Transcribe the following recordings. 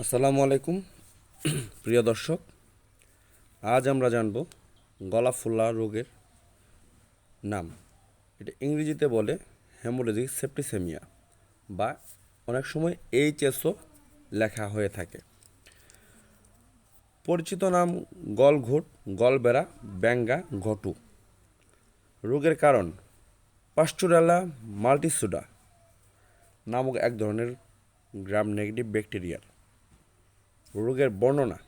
আসসালামু আলাইকুম। প্রিয় দর্শক, আজ আমরা জানব গলা ফুলা রোগের নাম। এটা ইংরেজিতে বলে হেমোরেজিক সেপ্টিসেমিয়া বা অনেক সময় এইচএসও লেখা হয়ে থাকে। পরিচিত নাম গলঘোট, গলবেড়া, ব্যাঙ্গা, ঘটু। রোগের কারণ পাস্টুরালা মাল্টিসুডা নামক এক ধরনের গ্রাম নেগেটিভ ব্যাকটেরিয়ার। রোগের বর্ণনা।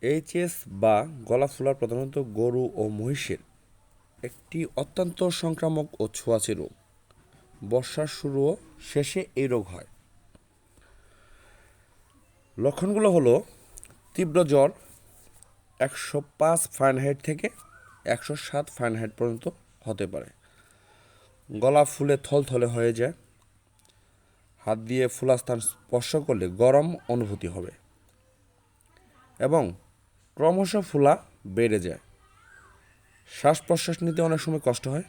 এইচএস বা গলা ফোলা প্রধানত গরু ও মহিষের একটি অত্যন্ত সংক্রামক ও ছোঁয়াচে রোগ। বর্ষার শুরু ও শেষে এই রোগ হয়। লক্ষণগুলো হলো, তীব্র জ্বর একশো পাঁচ ফারেনহাইট থেকে একশো সাত ফারেনহাইট পর্যন্ত হতে পারে। গলা ফুলে থলথলে হয়ে যায়। হাত দিয়ে ফুলা স্থান স্পর্শ করলে গরম অনুভূতি হবে। এবং ক্রমশ ফুলা বেড়ে যায়। শ্বাস প্রশ্বাস নিতে অনেক সময় কষ্ট হয়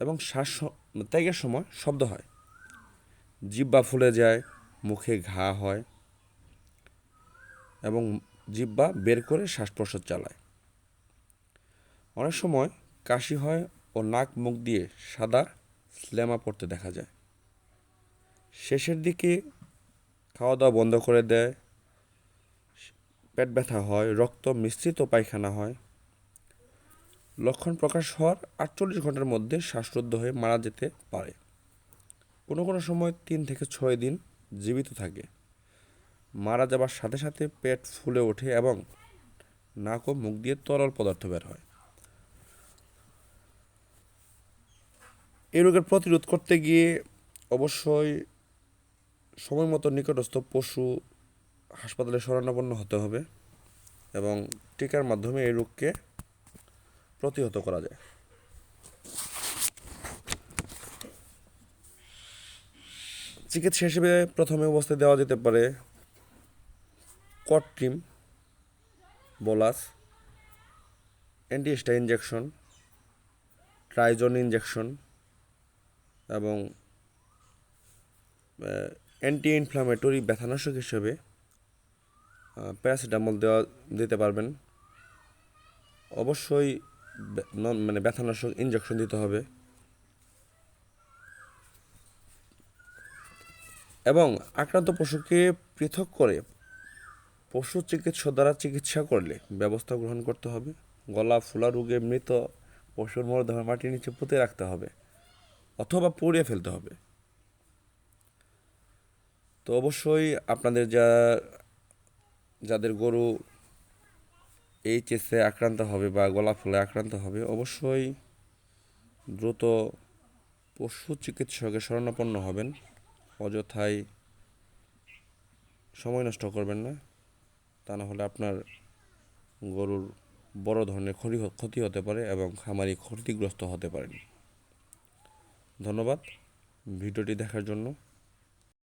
এবং শ্বাস ত্যাগের সময় শব্দ হয়। জিব্বা ফুলে যায়, মুখে ঘা হয় এবং জিব্বা বের করে শ্বাস প্রশ্বাস চালায়। অনেক সময় কাশি হয় ও নাক মুখ দিয়ে সাদা স্ল্যামা পড়তে দেখা যায়। শেষের দিকে খাওয়া দাওয়া বন্ধ করে দেয়। পেট ব্যথা হয়, রক্ত মিশ্রিত পায়খানা হয়। লক্ষণ প্রকাশ হওয়ার আটচল্লিশ ঘণ্টার মধ্যে শ্বাসরুদ্ধ হয়ে মারা যেতে পারে। কোনো কোনো সময় তিন থেকে ছয় দিন জীবিত থাকে। মারা যাবার সাথে সাথে পেট ফুলে ওঠে এবং নাক ও মুখ দিয়ে তরল পদার্থ বের হয়। এই রোগের প্রতিরোধ করতে গিয়ে অবশ্যই সময় মতো নিকটস্থ পশু হাসপাতালে শরণাপন্ন হতে হবে এবং টিকার মাধ্যমে এই রোগকে প্রতিহত করা যায়। চিকিৎসা হিসেবে প্রথমে অবস্থায় দেওয়া যেতে পারে কট্রিম, বোলাস অ্যান্টিস্টা ইঞ্জেকশন ট্রাইজন ইঞ্জেকশন এবং অ্যান্টি ইনফ্লামেটরি ব্যথানাশক হিসেবে প্যারাসিটামল দেওয়া, দিতে পারবেন। অবশ্যই নন- মানে ব্যথানাশক ইঞ্জেকশন দিতে হবে। এবং আক্রান্ত পশুকে পৃথক করে পশু চিকিৎসক দ্বারা চিকিৎসা করলে ব্যবস্থা গ্রহণ করতে হবে। গলা, ফুলা রোগে মৃত পশুর মরদেহ মাটির নিচে পুঁতে রাখতে হবে অথবা পুড়িয়ে ফেলতে হবে। তো অবশ্যই আপনাদের যা, যাদের গরু এইচএসে আক্রান্ত হবে বা গলা ফুলে আক্রান্ত হবে, অবশ্যই দ্রুত পশু চিকিৎসকের শরণাপন্ন হবেন। অযথায় সময় নষ্ট করবেন না। তা না হলে আপনার গরুর বড় ধরনের ক্ষতি ক্ষতি হতে পারে এবং খামারি ক্ষতিগ্রস্ত হতে পারেন। ধন্যবাদ ভিডিওটি দেখার জন্য।